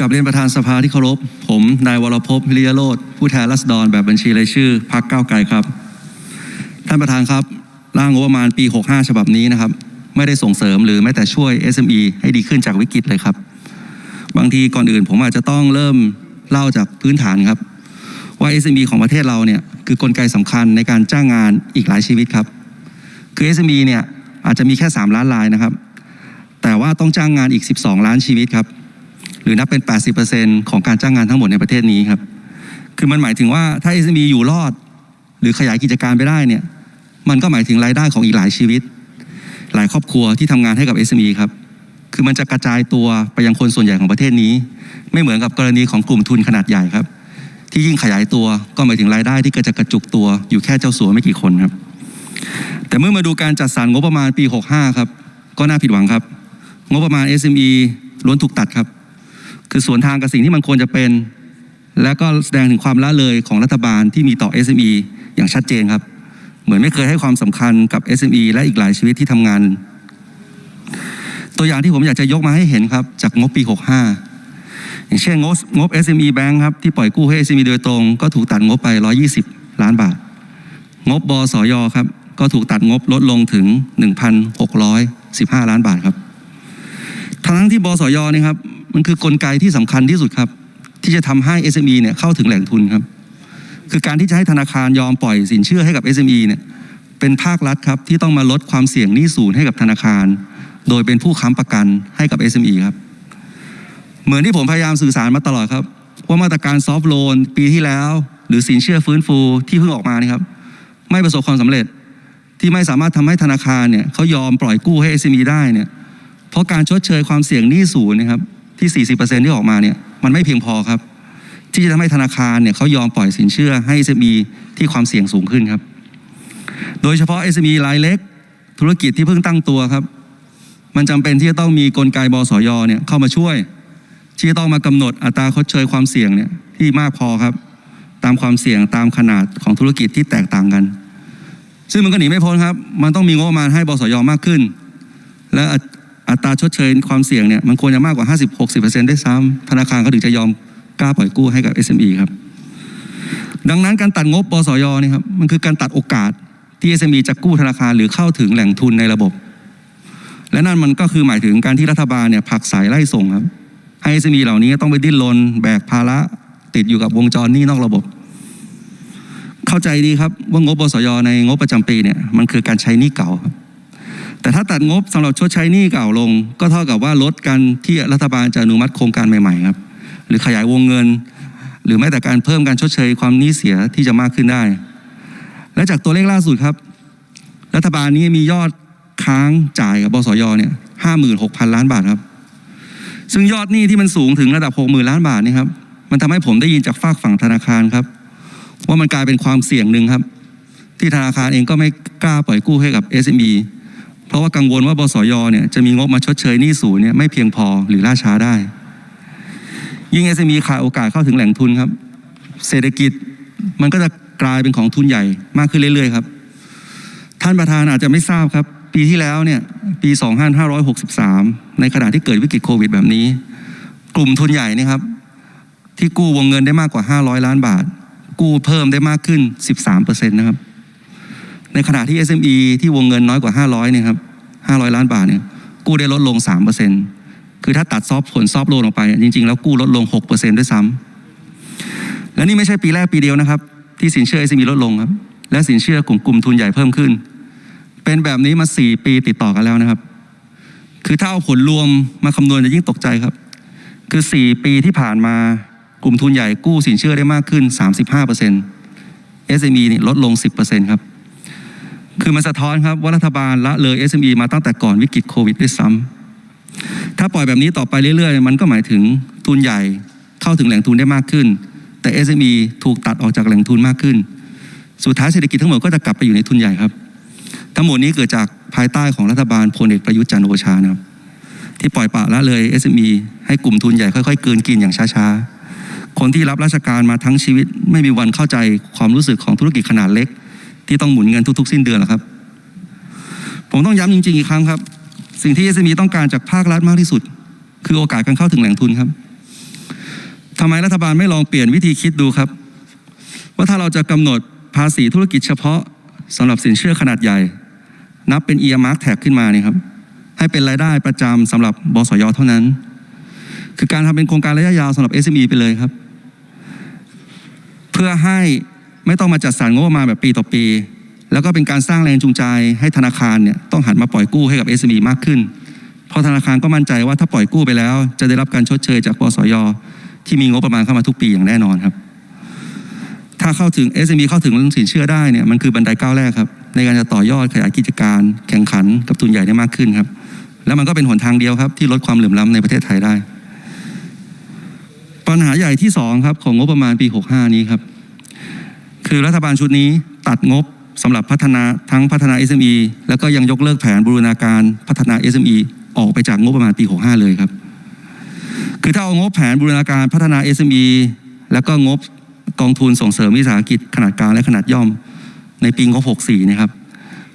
กับเรียนประธานสภาที่เคารพ ผมนายวรพพิริยโรธผู้แทนรัษฎรแบบบัญชีรายชื่อพรรคก้าวไกลครับ ท่านประธานครับร่างงบประมาณปี 65 ฉบับนี้นะครับ ไม่ได้ส่งเสริมหรือแม้แต่ช่วย SME ให้ดีขึ้นจากวิกฤตเลยครับ บางทีก่อนอื่นผมอาจจะต้องเริ่มเล่าจากพื้นฐานครับ ว่า SME ของประเทศเราเนี่ยคือกลไกสำคัญในการจ้างงานอีกหลายชีวิตครับ คือ SME เนี่ยอาจจะมีแค่ 3 ล้านรายนะครับ แต่ว่าต้องจ้างงานอีก 12 ล้านชีวิตครับ หรือนับเป็น 80%ของการจ้างงานทั้งหมดในประเทศนี้ครับ คือมันหมายถึงว่าถ้า SME อยู่รอด หรือขยายกิจการไปได้เนี่ย มันก็หมายถึงรายได้ของอีกหลายชีวิต หลายครอบครัวที่ทำงานให้กับ SME ครับ คือมันจะกระจายตัวไปยังคนส่วนใหญ่ของประเทศนี้ ไม่เหมือนกับกรณีของกลุ่มทุนขนาดใหญ่ครับ ที่ยิ่งขยายตัวก็หมายถึงรายได้ที่ก็จะกระจุกตัวอยู่แค่เจ้าสัวไม่กี่คนครับ แต่เมื่อมาดูการจัดสรรงบประมาณปี 65 ครับ ก็น่าผิดหวังครับ งบประมาณ SME ล้วนถูกตัดครับ คือสวนทางกับสิ่งที่มันควรจะเป็น และก็แสดงถึงความละเลยของรัฐบาลที่มีต่อ SME อย่างชัดเจนครับ เหมือนไม่เคยให้ความสำคัญกับ SME และอีกหลายชีวิตที่ทำงาน ตัวอย่างที่ผมอยากจะยกมาให้เห็นครับ จากงบปี 65 อย่างเช่นงบงบ SME Bank ครับที่ปล่อยกู้ให้ SME โดยตรง ก็ถูกตัดงบไป 120 ล้านบาท งบบสอยครับก็ถูกตัดงบลดลงถึง 1,615 ล้านบาทครับทั้งที่บสยเนี่ยครับ มันคือกลไกที่สำคัญที่สุดครับ ที่จะทำให้ SME เนี่ยเข้าถึงแหล่งทุนครับ คือการที่จะให้ธนาคารยอมปล่อยสินเชื่อให้กับ SME เนี่ยเป็นภาครัฐครับที่ต้องมาลดความเสี่ยงหนี้ศูนย์ให้กับธนาคาร โดยเป็นผู้ค้ำประกันให้กับ SME ครับ เหมือนที่ผมพยายามสื่อสารมาตลอดครับ ว่ามาตรการซอฟท์โลนปีที่แล้ว หรือสินเชื่อฟื้นฟูที่เพิ่งออกมานี่ครับไม่ประสบความสำเร็จที่ไม่สามารถทำให้ธนาคารเนี่ยเขายอมปล่อยกู้ให้ SME ได้เนี่ยเพราะการชดเชยความเสี่ยงหนี้ศูนย์นะครับ ที่ 40%ที่ออกมาเนี่ยมันไม่เพียงพอครับ ที่จะทำให้ธนาคารเนี่ยเขายอมปล่อยสินเชื่อให้ SME ที่ความเสี่ยงสูงขึ้นครับ โดยเฉพาะ SME รายเล็ก ธุรกิจที่เพิ่งตั้งตัวครับ มันจำเป็นที่จะต้องมีกลไกบสยเนี่ยเข้ามาช่วย ที่จะต้องมากำหนดอัตราชดเชยความเสี่ยงเนี่ยที่มากพอครับ ตามความเสี่ยงตามขนาดของธุรกิจที่แตกต่างกัน ซึ่งมันก็หนีไม่พ้นครับ มันต้องมีงบประมาณให้บสยมากขึ้น และ อัตราชดเชยความเสี่ยงเนี่ยมันควรจะมากกว่า 50-60%ด้วยซ้ำธนาคารก็ถึงจะยอมกล้าปล่อยกู้ให้กับ SME ครับ ดังนั้นการตัดงบบสยเนี่ยครับมันคือการตัดโอกาสที่ SME จะกู้ธนาคารหรือเข้าถึงแหล่งทุนในระบบ และนั่นมันก็คือหมายถึงการที่รัฐบาลเนี่ยผลักสายไล่ส่งครับให้ SME เหล่านี้ต้องไปดิ้นรนแบกภาระติดอยู่กับวงจรหนี้นอกระบบ เข้าใจดีครับว่างบบสยในงบประจำปีเนี่ยมันคือการใช้หนี้เก่าครับ แต่ถ้าตัดงบสำหรับชดใช้หนี้เก่าลง ก็เท่ากับว่าลดการที่รัฐบาลจะอนุมัติโครงการใหม่ๆครับหรือขยายวงเงิน หรือแม้แต่การเพิ่มการชดเชยความหนี้เสียที่จะมากขึ้นได้ และจากตัวเลขล่าสุดครับ รัฐบาลนี้มียอดค้างจ่ายกับบสยเนี่ยห้าหมื่นหกพันล้านบาทครับ ซึ่งยอดหนี้ที่มันสูงถึงระดับหกหมื่นล้านบาทนี่ครับมันทำให้ผมได้ยินจากฝากฝั่งธนาคารครับ ว่ามันกลายเป็นความเสี่ยงหนึ่งครับ ที่ธนาคารเองก็ไม่กล้าปล่อยกู้ให้กับ SME เพราะว่ากังวลว่าบสยเนี่ยจะมีงบมาชดเชยหนี้ศูนย์เนี่ยไม่เพียงพอหรือล่าช้าได้ ยิ่ง SME ขาดโอกาสเข้าถึงแหล่งทุนครับ เศรษฐกิจมันก็จะกลายเป็นของทุนใหญ่มากขึ้นเรื่อยๆครับ ท่านประธานอาจจะไม่ทราบครับ ปีที่แล้วเนี่ยปี 2563 ในขณะที่เกิดวิกฤตโควิดแบบนี้ กลุ่มทุนใหญ่นี่ครับที่กู้วงเงินได้มากกว่า 500 ล้านบาท กู้เพิ่มได้มากขึ้น 13%นะครับ ในขณะที่ SME ที่วงเงินน้อยกว่า 500เนี่ยครับ500 ล้านบาทเนี่ยกู้ได้ลดลง 3%คือถ้าตัดซอฟผลซอฟโลนออกไป จริง ๆ แล้วกู้ลดลง 6%ด้วยซ้ำและนี่ไม่ใช่ปีแรกปีเดียวนะครับ ที่สินเชื่อ SME ลดลงครับ และสินเชื่อกลุ่มกลุ่มทุนใหญ่เพิ่มขึ้น เป็นแบบนี้มา 4 ปีติดต่อกันแล้วนะครับ คือถ้าเอาผลรวมมาคำนวณจะยิ่งตกใจครับ คือ 4 ปีที่ผ่านมากลุ่มทุนใหญ่กู้สินเชื่อได้มากขึ้น 35% SME นี่ลดลง 10%ครับ คือมันสะท้อนครับว่ารัฐบาลละเลย SME มาตั้งแต่ก่อนวิกฤตโควิดด้วยซ้ำถ้าปล่อยแบบนี้ต่อไปเรื่อยๆ มันก็หมายถึงทุนใหญ่เข้าถึงแหล่งทุนได้มากขึ้น แต่ SME ถูกตัดออกจากแหล่งทุนมากขึ้น สุดท้ายเศรษฐกิจทั้งหมดก็จะกลับไปอยู่ในทุนใหญ่ครับ ทั้งหมดนี้เกิดจากภายใต้ของรัฐบาลพลเอกประยุทธ์จันทร์โอชานะครับที่ปล่อยปละละเลย SME ให้กลุ่มทุนใหญ่ค่อยๆเกินกินอย่างช้าๆคนที่รับราชการมาทั้งชีวิต ไม่มีวันเข้าใจความรู้สึกของธุรกิจขนาดเล็ก ที่ต้องหมุนเงินทุก ๆ สิ้นเดือนหรอครับ ผมต้องย้ำจริง ๆ อีกครั้งครับ สิ่งที่ SME ต้องการจากภาครัฐมากที่สุด คือโอกาสการเข้าถึงแหล่งทุนครับทำไมรัฐบาลไม่ลองเปลี่ยนวิธีคิดดูครับ ว่าถ้าเราจะกำหนดภาษีธุรกิจเฉพาะสำหรับสินเชื่อขนาดใหญ่ นับเป็น earmark tag ขึ้นมาเนี่ยครับให้เป็นรายได้ประจำสำหรับบสยเท่านั้น คือการทำเป็นโครงการระยะยาวสำหรับ SME ไปเลยครับ เพื่อให้ ไม่ต้องมาจัดสรรงบประมาณแบบปีต่อปี แล้วก็เป็นการสร้างแรงจูงใจให้ธนาคารเนี่ยต้องหันมาปล่อยกู้ให้กับ SME มากขึ้น เพราะธนาคารก็มั่นใจว่าถ้าปล่อยกู้ไปแล้ว จะได้รับการชดเชยจากบสยที่มีงบประมาณเข้ามาทุกปีอย่างแน่นอนครับ ถ้าเข้าถึง SME เข้าถึงสินเชื่อได้เนี่ยมันคือบันไดก้าวแรกครับในการจะต่อยอดขยายกิจการ แข่งขันกับทุนใหญ่ได้มากขึ้นครับ แล้วมันก็เป็นหนทางเดียวครับ ที่ลดความเหลื่อมล้ำในประเทศไทยได้ ปัญหาใหญ่ที่สองครับของงบประมาณปี 65 นี้ครับ คือรัฐบาลชุดนี้ตัดงบสำหรับพัฒนาทั้งพัฒนา SME แล้วก็ยังยกเลิกแผนบูรณาการพัฒนา SME ออกไปจากงบประมาณปี 65 เลยครับ คือถ้าเอางบแผนบูรณาการพัฒนา SME แล้วก็งบกองทุนส่งเสริมวิสาหกิจขนาดกลางและขนาดย่อมในปีงบ 64 นะครับ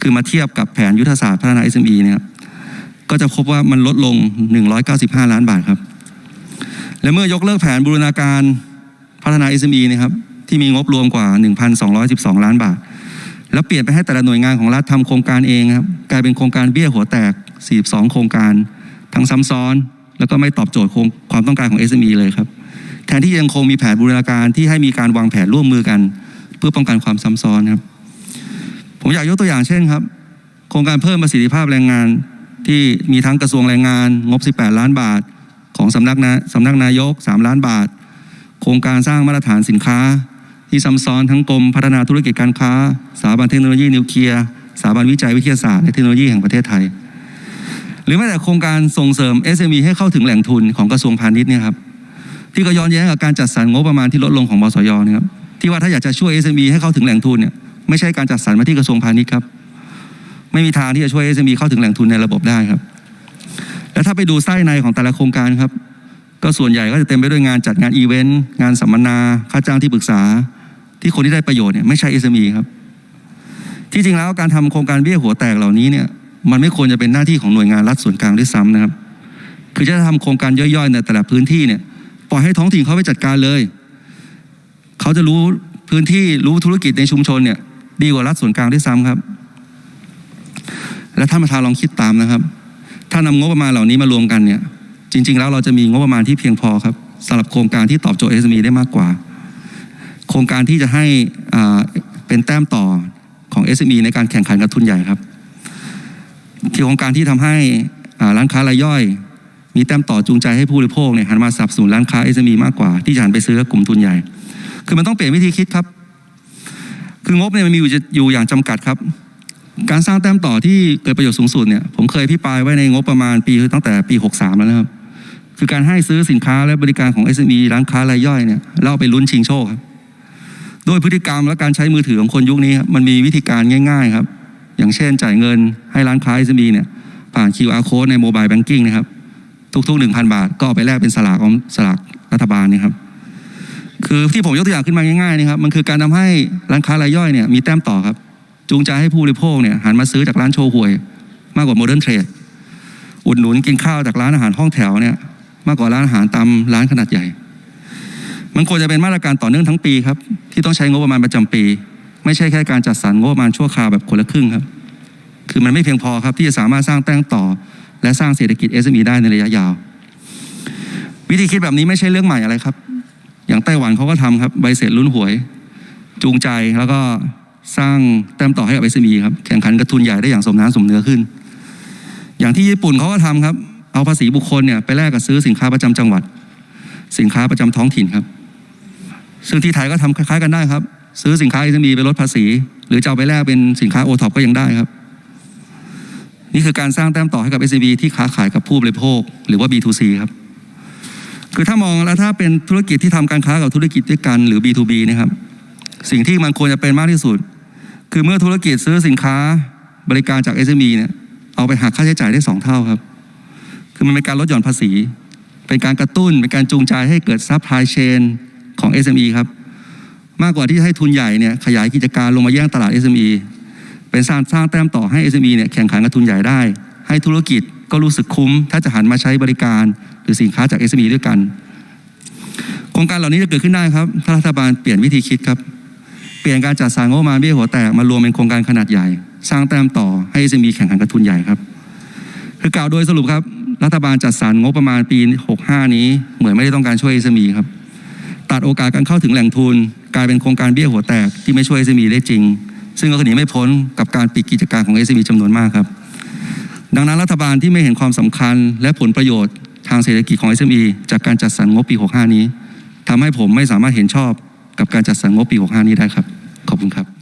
คือมาเทียบกับแผนยุทธศาสตร์พัฒนา SME เนี่ยครับก็จะพบว่ามันลดลง 195 ล้านบาทครับ และเมื่อยกเลิกแผนบูรณาการพัฒนา SME นะครับ ที่มีงบรวมกว่า 1,212 ล้านบาท แล้วเปลี่ยนไปให้แต่ละหน่วยงานของรัฐทำโครงการเองครับกลายเป็นโครงการเบี้ยหัวแตก 42 โครงการ ทั้งซ้ำซ้อน แล้วก็ไม่ตอบโจทย์คความต้องการของ SME เลยครับ แทนที่ยังคงมีแผนบูรณาการที่ให้มีการวางแผนร่วมมือกัน เพื่อป้องกันความซ้ำซ้อนครับ ผมอยากยกตัวอย่างเช่นครับ โครงการเพิ่มประสิทธิภาพแรงงานที่มีทั้งกระทรวงแรงงาน งบ 18 ล้านบาท ของสำนักนะสำนักนายก 3 ล้านบาท โครงการสร้างมาตรฐานสินค้า ที่ซ้ำซ้อนทั้งกรมพัฒนาธุรกิจการค้า สถาบันเทคโนโลยีนิวเคลียร์สถาบันวิจัยวิทยาศาสตร์และเทคโนโลยีแห่งประเทศไทย หรือแม้แต่โครงการส่งเสริม SME ให้เข้าถึงแหล่งทุนของกระทรวงพาณิชย์เนี่ยครับที่ก็ย้อนแย้งกับการจัดสรรงบประมาณที่ลดลงของบสยนะครับที่ว่าถ้าอยากจะช่วย SME ให้เข้าถึงแหล่งทุนเนี่ยไม่ใช่การจัดสรรมาที่กระทรวงพาณิชย์ครับไม่มีทางที่จะช่วย SME เข้าถึงแหล่งทุนในระบบได้ครับ แล้วถ้าไปดูไส้ในของแต่ละโครงการครับ ก็ส่วนใหญ่ก็จะเต็มไปด้วยงานจัดงานอีเวนต์งานสัมมนาค่าจ้างที่ปรึกษา ที่คนที่ได้ประโยชน์เนี่ยไม่ใช่ SME ครับที่จริงแล้วการทำโครงการเบี้ยหัวแตกเหล่านี้เนี่ยมันไม่ควรจะเป็นหน้าที่ของหน่วยงานรัฐส่วนกลางด้วยซ้ำนะครับ คือจะทำโครงการย่อยๆในแต่ละพื้นที่เนี่ยปล่อยให้ท้องถิ่นเขาไปจัดการเลย เขาจะรู้พื้นที่รู้ธุรกิจในชุมชนเนี่ยดีกว่ารัฐส่วนกลางด้วยซ้ำครับ และท่านประธานลองคิดตามนะครับ ถ้านำงบประมาณเหล่านี้มารวมกันเนี่ย จริง ๆ แล้วเราจะมีงบประมาณที่เพียงพอครับสำหรับโครงการที่ตอบโจทย์ SME ได้มากกว่า โครงการที่จะให้เป็นแต้มต่อของ SME ในการแข่งขันกับทุนใหญ่ครับที่โครงการที่ทำให้ร้านค้ารายย่อย มีแต้มต่อจูงใจให้ผู้บริโภคเนี่ยหันมาสนับสนุนร้านค้า SME มากกว่าที่จะหันไปซื้อกลุ่มทุนใหญ่ คือมันต้องเปลี่ยนวิธีคิดครับ คืองบเนี่ยมันมีอยู่อยู่อย่างจำกัดครับ การสร้างแต้มต่อที่เกิดประโยชน์สูงสุดเนี่ยผมเคยพิปรายไว้ในงบประมาณปีตั้งแต่ปี 63 แล้วนะครับ คือการให้ซื้อสินค้าและบริการของ SME ร้านค้ารายย่อยเนี่ยแล้วเอาไปลุ้นชิงโชคครับโดยพฤติกรรมและการใช้มือถือของคนยุคนี้ครับมันมีวิธีการง่าย ๆครับ อย่างเช่นจ่ายเงินให้ร้านค้า SME เนี่ยผ่าน QR code ในโมบายแบงกิ้งนะครับทุกๆ 1,000 บาท ก็เอาไปแลกเป็นสลากของสลากรัฐบาลเนะครับคือที่ผมยกตัวอย่างขึ้นมาง่ายๆนะครับมันคือการทำให้ร้านค้ารายย่อยเนี่ยมีแต้มต่อครับ จูงใจให้ผู้บริโภคเนี่ยหันมาซื้อจากร้านโชว์หวย มากกว่าโมเดิร์นเทรดอุดหนุนกินข้าวจากร้านอาหารห้องแถวเนี่ย มากกว่าร้านอาหารตามร้านขนาดใหญ่ มันควรจะเป็นมาตรการต่อเนื่องทั้งปีครับ ที่ต้องใช้งบประมาณประจำปี ไม่ใช่แค่การจัดสรรงบประมาณชั่วคราวแบบคนละครึ่งครับ คือมันไม่เพียงพอครับที่จะสามารถสร้างแต้มต่อ และสร้างเศรษฐกิจ SME ได้ในระยะยาว วิธีคิดแบบนี้ไม่ใช่เรื่องใหม่อะไรครับ อย่างไต้หวันเขาก็ทำครับใบเสร็จลุ้นหวย จูงใจแล้วก็สร้างแต้มต่อให้กับ SME ครับแข่งขันกับทุนใหญ่ได้อย่างสมน้ำสมเนื้อขึ้น อย่างที่ญี่ปุ่นเขาก็ทำครับ เอาภาษีบุคคลเนี่ยไปแลกกับซื้อสินค้าประจำจังหวัด สินค้าประจำท้องถิ่นครับ ซึ่งที่ไทยก็ทำคล้ายๆกันได้ครับ ซื้อสินค้า SME ไปลดภาษี หรือจะเอาไปแลกเป็นสินค้าโอท็อปก็ยังได้ครับ นี่คือการสร้างแต้มต่อให้กับ SME ที่ค้าขายกับผู้บริโภค หรือว่า B2C ครับ คือถ้ามองแล้วถ้าเป็นธุรกิจที่ทำการค้ากับธุรกิจด้วยกันหรือ B2B นะครับ สิ่งที่มันควรจะเป็นมากที่สุด คือเมื่อธุรกิจซื้อสินค้าบริการจาก SME เนี่ยเอาไปหักค่าใช้จ่ายได้สองเท่าครับ คือมันเป็นการลดหย่อนภาษี เป็นการกระตุ้น เป็นการจูงใจให้เกิดซัพพลายเชนของ SME ครับ มากกว่าที่จะให้ทุนใหญ่เนี่ยขยายกิจการลงมาแย่งตลาด SME เป็นสร้างสร้างแต้มต่อให้ SME เนี่ยแข่งขันกับทุนใหญ่ได้ ให้ธุรกิจก็รู้สึกคุ้ม ถ้าจะหันมาใช้บริการหรือสินค้าจาก SME ด้วยกัน โครงการเหล่านี้จะเกิดขึ้นได้ครับ ถ้ารัฐบาลเปลี่ยนวิธีคิดครับ เปลี่ยนการจัดสรรงบประมาณเบี้ยหัวแตกมารวมเป็นโครงการขนาดใหญ่ สร้างแต้มต่อให้ SME แข่งขันกับทุนใหญ่ครับ คือกล่าวโดยสรุปครับ รัฐบาลจัดสรรงบประมาณปี 65 นี้ เหมือนไม่ได้ต้องการช่วย SME ครับ ตัดโอกาสการเข้าถึงแหล่งทุน กลายเป็นโครงการเบี้ยหัวแตกที่ไม่ช่วย SME ได้จริง ซึ่งก็หนีไม่พ้นกับการปิดกิจการของ SME จำนวนมากครับ ดังนั้นรัฐบาลที่ไม่เห็นความสำคัญ และผลประโยชน์ทางเศรษฐกิจของ SME จากการจัดสรรงบปี 65 นี้ทำให้ผมไม่สามารถเห็นชอบกับการจัดสรรงบปี 65 นี้ได้ครับ ขอบคุณครับ